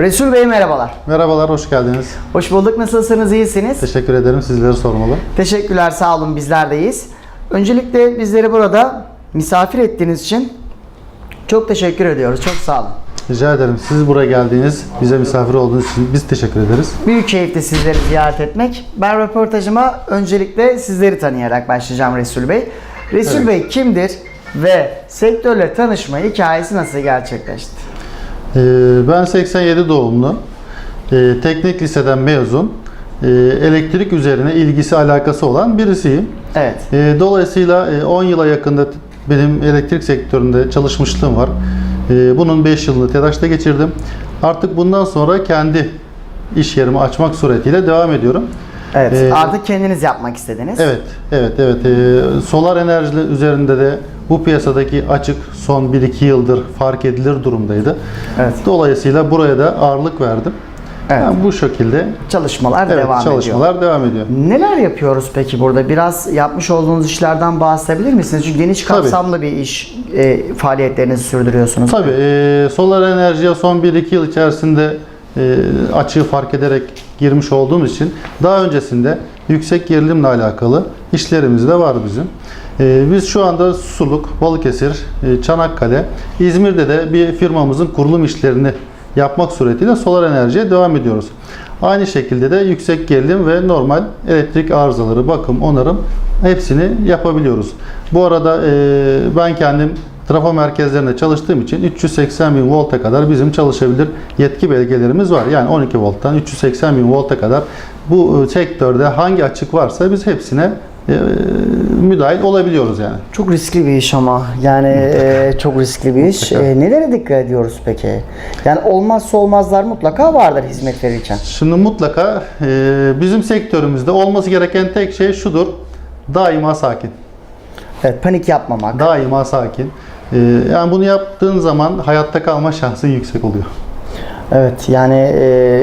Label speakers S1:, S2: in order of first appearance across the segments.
S1: Resul Bey merhabalar.
S2: Merhabalar, hoş geldiniz.
S1: Hoş bulduk. Nasılsınız? İyisiniz?
S2: Teşekkür ederim. Sizleri sormalı.
S1: Teşekkürler. Sağ olun. Bizler de iyiyiz. Öncelikle bizleri burada misafir ettiğiniz için çok teşekkür ediyoruz. Çok sağ olun.
S2: Rica ederim. Siz buraya geldiğiniz, bize misafir olduğunuz için biz teşekkür ederiz.
S1: Büyük keyifli sizleri ziyaret etmek. Ben röportajıma öncelikle sizleri tanıyarak başlayacağım Resul Bey. Resul
S2: Evet.
S1: Bey kimdir ve sektörle tanışma hikayesi nasıl gerçekleşti?
S2: Ee, ben 87 doğumlu. Ee, teknik liseden mezun. Ee, elektrik üzerine ilgisi alakası olan birisiyim.
S1: Evet.
S2: Dolayısıyla e, 10 yıla yakında benim elektrik sektöründe çalışmışlığım var. Bunun 5 yılını TEDAŞ'ta geçirdim. Artık bundan sonra kendi iş yerimi açmak suretiyle devam ediyorum.
S1: Evet.
S2: Ee,
S1: Artık kendiniz yapmak istediniz.
S2: Evet, evet, evet. Ee, solar enerji üzerinde de bu piyasadaki açık son 1-2 yıldır fark edilir durumdaydı.
S1: Evet.
S2: Dolayısıyla buraya da ağırlık verdim.
S1: Evet.
S2: Yani bu şekilde
S1: Çalışmalar
S2: evet,
S1: devam ediyor.
S2: çalışmalar devam ediyor.
S1: Neler yapıyoruz peki burada? Biraz yapmış olduğunuz işlerden bahsedebilir misiniz? Çünkü geniş
S2: Tabii.
S1: kapsamlı bir iş e, faaliyetlerinizi sürdürüyorsunuz.
S2: Tabii e, solar enerjiye son 1-2 yıl içerisinde e, açığı fark ederek girmiş olduğumuz için daha öncesinde yüksek gerilimle alakalı işlerimiz de var bizim. E, biz şu anda Suluk, Balıkesir, e, Çanakkale, İzmir'de de bir firmamızın kurulum işlerini yapmak suretiyle solar enerjiye devam ediyoruz. Aynı şekilde de yüksek gerilim ve normal elektrik arızaları, bakım, onarım hepsini yapabiliyoruz. Bu arada e, ben kendim trafo merkezlerinde çalıştığım için 380 bin volta kadar bizim çalışabilir yetki belgelerimiz var. Yani 12 volttan 380 bin volta kadar bu e, sektörde hangi açık varsa biz hepsine e, müdahil olabiliyoruz yani.
S1: Çok riskli bir iş ama. Yani e, çok riskli bir iş.
S2: Mutlaka.
S1: E, nelere dikkat ediyoruz peki? Yani olmazsa olmazlar mutlaka vardır hizmet verirken.
S2: Şimdi mutlaka e, bizim sektörümüzde olması gereken tek şey şudur. Daima sakin.
S1: Evet, panik yapmamak.
S2: Daima sakin. E, yani bunu yaptığın zaman hayatta kalma şansın yüksek oluyor.
S1: Evet, yani e,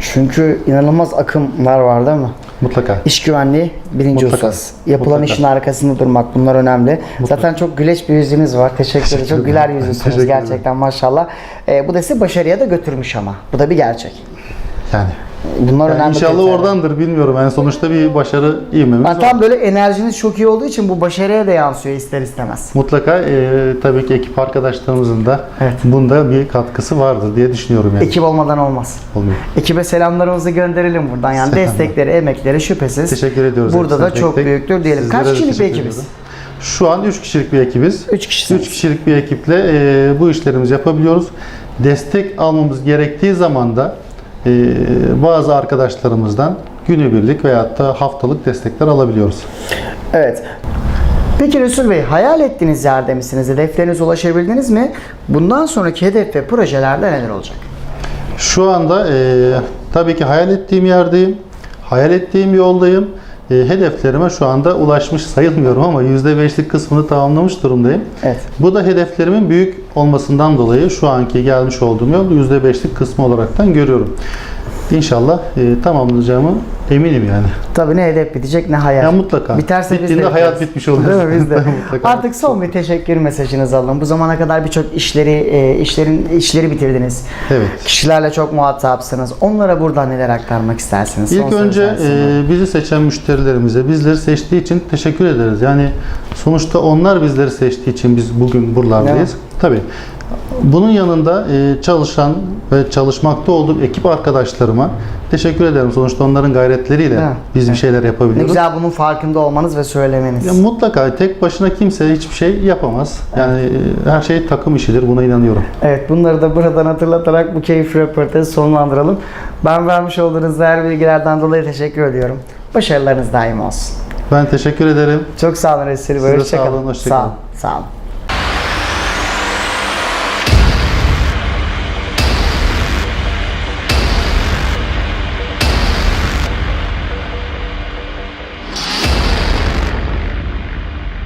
S1: çünkü inanılmaz akımlar var değil mi?
S2: Mutlaka.
S1: İş güvenliği birinci
S2: Mutlaka.
S1: husus. Yapılan
S2: Mutlaka.
S1: işin arkasında durmak bunlar önemli. Zaten çok güleç bir yüzünüz var. Teşekkür ederim. Çok güler yüzlüsünüz gerçekten maşallah. E, bu da sizi başarıya da götürmüş ama. Bu da bir gerçek.
S2: Yani.
S1: Bunlar
S2: Yani
S1: önemli.
S2: inşallah
S1: kriterler.
S2: oradandır bilmiyorum. Yani sonuçta bir başarı ivmemiz var.
S1: tam böyle enerjiniz çok iyi olduğu için bu başarıya da yansıyor ister istemez.
S2: Mutlaka e, tabii ki ekip arkadaşlarımızın da
S1: Evet.
S2: bunda bir katkısı vardır diye düşünüyorum yani.
S1: Ekip olmadan olmaz.
S2: Olmuyor.
S1: Ekibe selamlarımızı gönderelim buradan. Yani
S2: Selamlar.
S1: destekleri, emekleri şüphesiz.
S2: Teşekkür ediyoruz.
S1: Burada da çok
S2: tek
S1: büyüktür diyelim.
S2: Sizlere
S1: Kaç kişilik bir ekibiz?
S2: ediyorum. Şu an 3 kişilik bir ekibiz.
S1: 3 kişisiniz.
S2: 3 kişilik bir ekiple e, bu işlerimizi yapabiliyoruz. Destek almamız gerektiği zaman da bazı arkadaşlarımızdan günübirlik veyahut da haftalık destekler alabiliyoruz.
S1: Evet. Peki Resul Bey hayal ettiğiniz yerde misiniz? Hedeflerinize ulaşabildiniz mi? Bundan sonraki hedef ve projelerde neler olacak?
S2: Şu anda e, tabii ki hayal ettiğim yerdeyim. Hayal ettiğim yoldayım. E, hedeflerime şu anda ulaşmış sayılmıyorum ama %5'lik kısmını tamamlamış durumdayım.
S1: Evet.
S2: Bu da hedeflerimin büyük olmasından dolayı şu anki gelmiş olduğum yol %5'lik kısmı olaraktan görüyorum. İnşallah e, tamamlayacağımı eminim yani.
S1: Tabii ne hedef bitecek ne hayal.
S2: Ya mutlaka.
S1: Biterse biz de
S2: Bittiğinde hayat bitmiş oluyor.
S1: Değil mi? Biz de.
S2: Mutlaka.
S1: Artık son bir teşekkür mesajınızı alalım. Bu zamana kadar birçok işleri e, işlerin işleri bitirdiniz.
S2: Evet.
S1: Kişilerle çok muhatapsınız. Onlara buradan neler aktarmak istersiniz? Son
S2: İlk önce
S1: sözler sizin.
S2: e, bizi seçen müşterilerimize, bizleri seçtiği için teşekkür ederiz. Yani sonuçta onlar bizleri seçtiği için biz bugün buralardayız. Tabii. Bunun yanında e, çalışan ve çalışmakta olduğum ekip arkadaşlarıma teşekkür ederim. Sonuçta onların gayretleriyle
S1: Evet.
S2: biz bir şeyler
S1: ne
S2: yapabiliyoruz.
S1: güzel bunun farkında olmanız ve söylemeniz.
S2: Ya mutlaka tek başına kimse hiçbir şey yapamaz. Yani e, her şey takım işidir. Buna inanıyorum.
S1: Evet bunları da buradan hatırlatarak bu keyifli röportajı sonlandıralım. Ben vermiş olduğunuz değerli bilgilerden dolayı teşekkür ediyorum. Başarılarınız daim olsun.
S2: Ben teşekkür ederim.
S1: Çok sağ olun Resul Bey.
S2: Siz de
S1: Hoşça
S2: sağ olun, hoşça
S1: Sağ
S2: kalın.
S1: olun. Sağ olun.